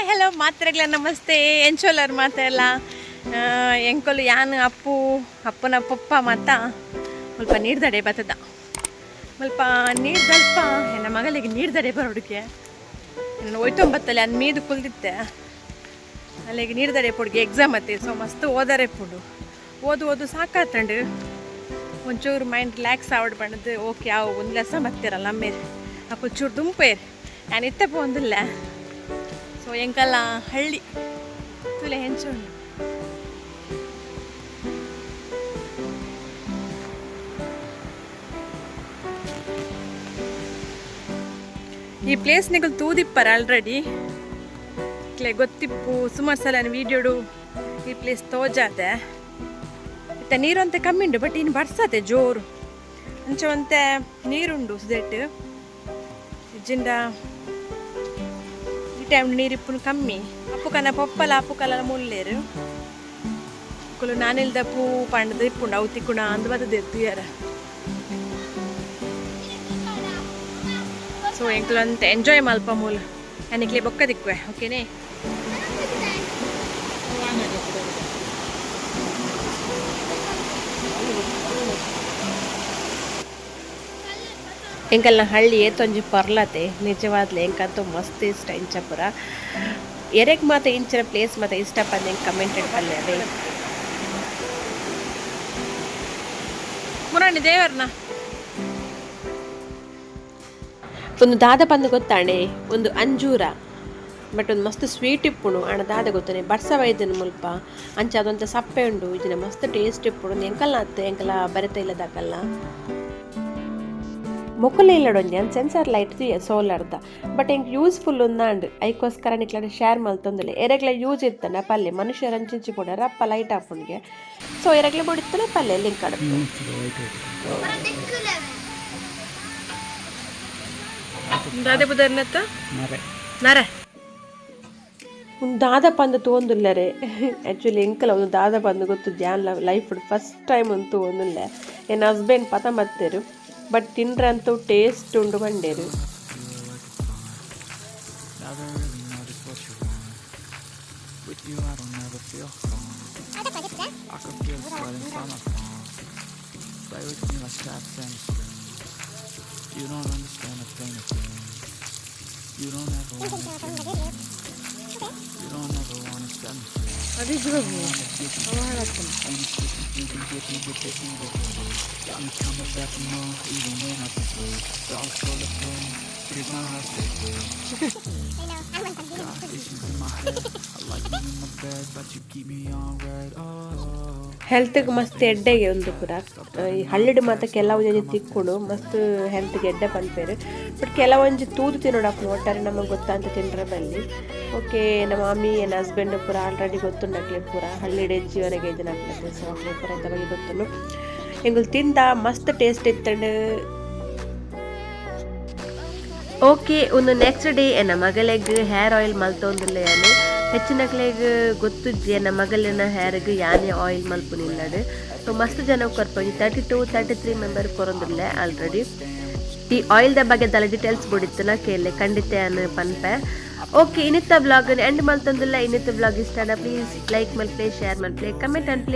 Hi hello ಮಾತ್ರೆಗಳ, ನಮಸ್ತೆ. ಎಂಚೋಲರ್ ಮಾತೆಲ್ಲ ಎಂಕೊಲು, ಯಾನು, ಅಪ್ಪು, ಅಪ್ಪನ ಪಪ್ಪ, ಮಾತಾ. ಸ್ವಲ್ಪ ನೀರ್ದಡೆ ಬತ್ತದ. ಸ್ವಲ್ಪ ನೀರ್ದಲ್ಪ ನನ್ನ ಮಗಳಿಗೆ ನೀರ್ದಡೆ ಬರೋಡಿಗೆ ನಾನು ಒಯ್ತೊಂಬತ್ತಲ್ಲಿ ಅನ್ ಮೀದು ಕುಲ್ದಿತ್ತೆ. ಅಲ್ಲಿಗೆ ನೀರ್ದಡೆ ಪುಡ್ಗೆ ಎಕ್ಸಾಮ್ ಅತ್ತೆ ಸೊ ಮಸ್ತ್ ಓದರೆ ಪುಡು. ಓದು ಓದು ಸಾಕಾತಂಡು. ಒಂಚೂರು ಮೈಂಡ್ ರಿಲ್ಯಾಕ್ಸ್ ಆವಡ್ ಬಣ್ಣದು ಓಕೆ ಯಾವ ಒಂದು ಲೆಸ ಮತ್ತಿರಲ್ಲ ಅಮ್ಮೇರಿ ಆ, ಕುಚ್ಚೂರು ದುಂಪೇರಿ ನಾನು ಇತ್ತಪ್ಪ ಒಂದಿಲ್ಲ. ಸೊ ಎಂಕಲ್ಲ ಹಳ್ಳಿ. ತುಲೆ ಹೆಂಚುಂಡು ಈ ಪ್ಲೇಸ್ ನಿಗಲ್ ತೂದಿಪ್ಪರ ಆಲ್ರೆಡಿ ಇಲ್ಲೇ ಗೊತ್ತಿಪ್ಪು ಸುಮಾರು ಸಲ ವೀಡಿಯೋಡು ಈ ಪ್ಲೇಸ್ ತೋಜಾತೆ. ಇತ್ತ ನೀರು ಅಂತ ಕಮ್ಮಿ ಉಂಡು ಬಟ್ ಇನ್ನು ಬರ್ಸತ್ತೆ ಜೋರು. ಅಂಚವಂತೆ ನೀರುಂಡು ಸುದೆಟ್ಟು ಇಜ್ಜಿಂದ ಈ ಟೈಮ್ ನೀರಿಪ್ಪುನು ಕಮ್ಮಿ ಅಪ್ಪುಕನ ಪೊಪ್ಪಲ ಅಪ್ಪುಕಲ ಮುಲ್ಲೇರು ಕುಲು ನಾನಿಲ್ದ ಪೂ ಪಂಡದ ಇಪ್ಪುಂಡು ಅವು ತಿಕ್ಕುಣ ಅಂದ್ ಬದದ ಎತ್ತುಯಾರ ಸೊ ಎಂಕ್ಲಂತ ಎಂಜಾಯ್ ಮಲ್ಪ ಮೂಲ ನನಗೆ ಬೊಕ್ಕ ದಿಕ್ಕುವೆ ಓಕೆನೇ ಎಂಕಲ್ನ ಹಳ್ಳಿ ಏತೊಂಜಿ ಪರ್ಲತೆ. ನಿಜವಾದ್ಲೆ ಎಂಕಂತೂ ಮಸ್ತ್ ಇಷ್ಟ ಇಂಚಪುರ. ಎರೆಗ್ ಮಾತ ಇಂಚಿನ ಪ್ಲೇಸ್ ಮಾತ ಇಷ್ಟ ಪಂದೆ ಕಮೆಂಟೆಡ್ ಪಲ್ಯ ಅದೇ ಮುರಾಣಿ ದೇವರ್ನ ಒಂದು ದಾದ ಪಂದು ಗೊತ್ತಾಣೆ, ಒಂದು ಅಂಜೂರ ಬಟ್ ಒಂದು ಮಸ್ತ್ ಸ್ವೀಟ್ ಇಪ್ಪುಣು. ಅಣ್ಣ ದಾದ ಗೊತ್ತಾನೆ ಬರ್ಸ ವೈದ್ಯನ ಮುಲ್ಪ. ಅಂಚ ಅದೊಂದು ಸಪ್ಪೆ ಉಂಡು ಇದನ್ನ ಮಸ್ತ್ ಟೇಸ್ಟ್ ಇಪ್ಪುಣು. ಎಂಕಲ್ನ ಅತ್ತೆ ಎಂಕಲ ಬರಿತ ಇಲ್ಲದಾಕಲ್ಲ ಅನ್ ಸೆನ್ಸರ್ ಲೈಟ್ ಸೋಲಾರ್ದ ಬಟ್ ಎಂಕ್ ಯೂಸ್ಫುಲ್ ಉಂದಾಂಡ್ ಐಕೋಸ್ಕರ ನಿಕ್ಲ ಶೇರ್ ಮಲ್ತೊಂದುಲೆ ಎರೆಗ್ಲ ಯೂಸ್ ಇರ್ತಾನೆ ಪಲ್ಲೆ ಮನುಷ್ಯರ ಅಂಚಿಂಚಿ ಕೂಡ ರಪ್ಪ ಲೈಟ್ ಹಾಪುಣ್ಗೆ ಸೊ ಎರೆಗ್ಲ ಬಡಿತಾನೆ ಪಲ್ಲೆ ಲಿಂಕ್ ಆಡುತ್ತೆ ದಾದೆ ಬುದರ್ನತ್ತ ನರೆ. ಒಂದು ದಾದ ಪಂದು ತೋಂದುಲ್ಲರೆ ಆ್ಯಕ್ಚುಲಿ ಎಂಕಲ್ ಒಂದು ದಾದ ಪಂದು ಗೊತ್ತು. ಧ್ಯಾನ್ ಲೈಫ್ ಫಸ್ಟ್ ಟೈಮ್ ಅಂತೂ ಒಂದುಲ್ಲೆ ಏನು ಹಸ್ಬೆಂಡ್ ಪತ ಮತ್ತೇರು. బట్ తినరంతూ టేస్ట్ ఉండవండేది You don't understand a thing, a thing. You don't ever want You don't want to stand Hadi durum. Allah'a. Health coming ಮಸ್ತ್ ಎಡ್ಡೆಗೆ ಒಂದು ಕೂಡ ಈ ಮಾತ ಕೆಲವು ಕೆಲವೊಂದು ತಿಕ್ಕೊಂಡು ಮಸ್ತ್ ಹೆಲ್ತ್ ಎಡ್ಡೆ ಬಂದ್ಬೇರೆ ಬಟ್ ಕೆಲವೊಂದು ತೂದು ತಿನ್ನೋಡಪ್ಪ ನೋಡ್ತಾರೆ ನಮಗೆ ಗೊತ್ತಂತ ಬಲ್ಲಿ ಓಕೆ ನಮ್ಮ ಮಾಮಿ ಏನು ಹಸ್ಬೆಂಡ್ ಪೂರ ಆಲ್ರೆಡಿ ಗೊತ್ತು ನಗ್ಲೆ ಪೂರ ಹಳ್ಳಿಡೆ ಜೀವನಗೆ ಇದನ್ನ ಸೊ ಅಂತ ಬಗ್ಗೆ ಗೊತ್ತು ಎಂಗುಲ್ ತಿಂದ ಮಸ್ತ್ ಟೇಸ್ಟ್ ಇತ್ತಣ್ಣ. ಓಕೆ ಒಂದು ನೆಕ್ಸ್ಟ್ ಡೇ ನನ್ನ ಮಗಲೆಗ್ ಹೇರ್ ಆಯಿಲ್ ಮಲ್ತೊಂದಿಲ್ಲ ಯಾನು. ಹೆಚ್ಚಿನಕ್ಲೆಗ್ ಗೊತ್ತಿದ್ದೆ ನನ್ನ ಮಗಳಿನ ಹೇರ್ಗೆ ಯಾನೇ ಆಯಿಲ್ ಮಲ್ಪುನಿಲ್ಲಡು. ಸೊ ಮಸ್ತ್ ಜನ ಕೊರ್ಪೊಂಜಿ thirty two thirty three member ಕೊರೊಂದಿಲ್ಲ already ಈ ಆಯಿಲ್ದ ಬಗ್ಗೆ ದಲ ಡೀಟೇಲ್ಸ್ ಬಿಡಿತ್ತಲ್ಲ ಕೇಳಿ ಖಂಡಿತ ಏನು ಪನ್ಪೆ. ಓಕೆ ಇನ್ನಿತ್ತ ಬ್ಲಾಗ್ ಎಂಡ್ ಮಲ್ತೊಂದಿಲ್ಲ, ಇನ್ನಿತ್ತ ಬ್ಲಾಗ್ ಇಷ್ಟ ಪ್ಲೀಸ್ ಲೈಕ್ ಮಲ್ಪ್ಲೆ ಶೇರ್ ಮಲ್ಪ್ಲೆ ಕಮೆಂಟ್ ಅನ್ಪ್ಲೆ